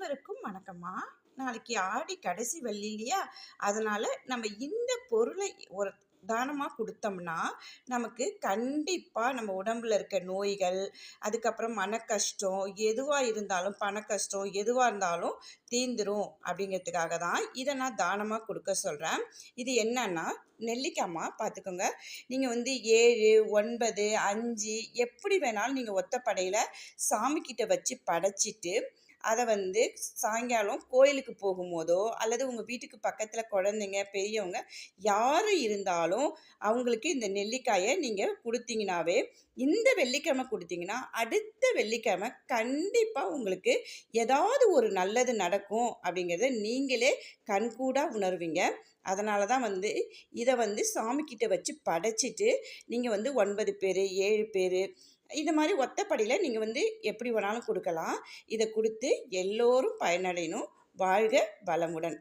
அனைவருக்கும் வணக்கம்மா. நாளைக்கு ஆடி கடைசி வெள்ளி இல்லையா? அதனால் நம்ம இந்த பொருளை ஒரு தானமாக கொடுத்தோம்னா நமக்கு கண்டிப்பாக நம்ம உடம்புல இருக்க நோய்கள் அதுக்கப்புறம் மன கஷ்டம் எதுவாக இருந்தாலும் பண கஷ்டம் எதுவாக இருந்தாலும் தீந்துரும் அப்படிங்கிறதுக்காக தான் இதை நான் தானமாக கொடுக்க சொல்கிறேன் இது என்னன்னா நெல்லிக்காய்மா பார்த்துக்கோங்க. நீங்கள் வந்து ஏழு ஒன்பது அஞ்சு எப்படி வேணாலும் நீங்கள் ஒத்தப்படையில் சாமிக்கிட்ட வச்சு படைச்சிட்டு அதை வந்து சாயங்காலம் கோயிலுக்கு போகும்போதோ அல்லது உங்கள் வீட்டுக்கு பக்கத்தில் குழந்தைங்க பெரியவங்க யார் இருந்தாலும் அவங்களுக்கு இந்த நெல்லிக்காயை நீங்கள் கொடுத்தீங்கனாவே இந்த வெள்ளிக்கிழமை கொடுத்தீங்கன்னா அடுத்த வெள்ளிக்கிழமை கண்டிப்பாக உங்களுக்கு ஏதாவது ஒரு நல்லது நடக்கும் அப்படிங்கிறத நீங்களே கண்கூடாக உணர்வீங்க. அதனால தான் வந்து இதை வந்து சாமிக்கிட்ட வச்சு படைச்சிட்டு நீங்கள் வந்து ஒன்பது பேர் ஏழு பேர் இந்த மாதிரி ஒத்தப்படியில் நீங்கள் வந்து எப்படி வேணாலும் கொடுக்கலாம். இதை கொடுத்து எல்லோரும் பயனடையணும். வாழ்க வளமுடன்.